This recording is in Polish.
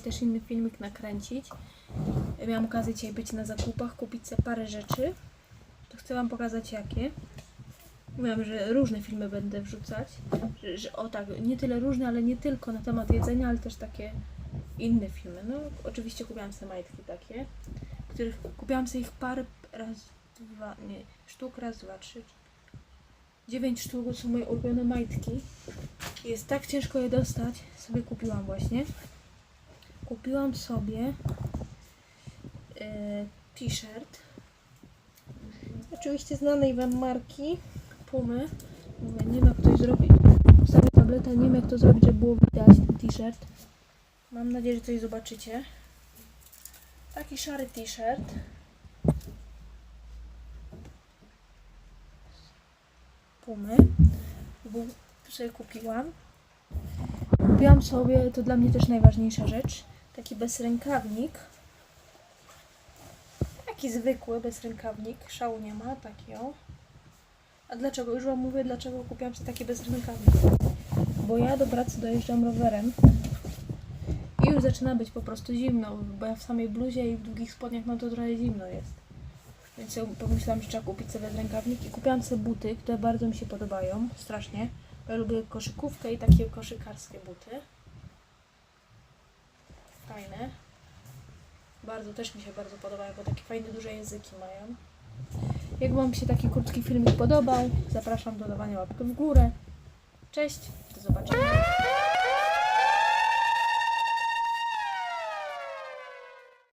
też inny filmik nakręcić. Miałam okazję dzisiaj być na zakupach, kupić sobie parę rzeczy. To chcę Wam pokazać jakie. Mówiłam, że różne filmy będę wrzucać. Że, że o tak, nie tyle różne, ale nie tylko na temat jedzenia, ale też takie inne filmy. No, oczywiście kupiłam sobie majtki takie, których kupiłam sobie ich parę raz, dwa, nie, sztuk, raz, dwa, trzy, dziewięć sztuk to są moje ulubione majtki. Jest tak ciężko je dostać, sobie kupiłam właśnie. Kupiłam sobie e, t-shirt. Oczywiście znanej Wam marki Pumy. Mówię, nie wiem jak ktoś zrobi. Wstawię tabletę, nie wiem jak to zrobić, żeby było widać ten t-shirt. Mam nadzieję, że coś zobaczycie. Taki szary t-shirt. Pumy. Był, sobie kupiłam. Kupiłam sobie, to dla mnie też najważniejsza rzecz, taki bezrękawnik. Taki zwykły bezrękawnik, szału nie ma, taki o. A dlaczego? Już Wam mówię, dlaczego kupiłam sobie taki bezrękawnik. Bo ja do pracy dojeżdżam rowerem i już zaczyna być po prostu zimno, bo ja w samej bluzie i w długich spodniach no to trochę zimno jest. Więc ja pomyślałam, że trzeba kupić sobie rękawnik i kupiłam sobie buty, które bardzo mi się podobają, strasznie. Ja lubię koszykówkę i takie koszykarskie buty. Fajne. Bardzo, też mi się bardzo podobają, bo takie fajne, duże języki mają. Jak Wam się taki krótki filmik podobał, zapraszam do dawania łapki w górę. Cześć, do zobaczenia.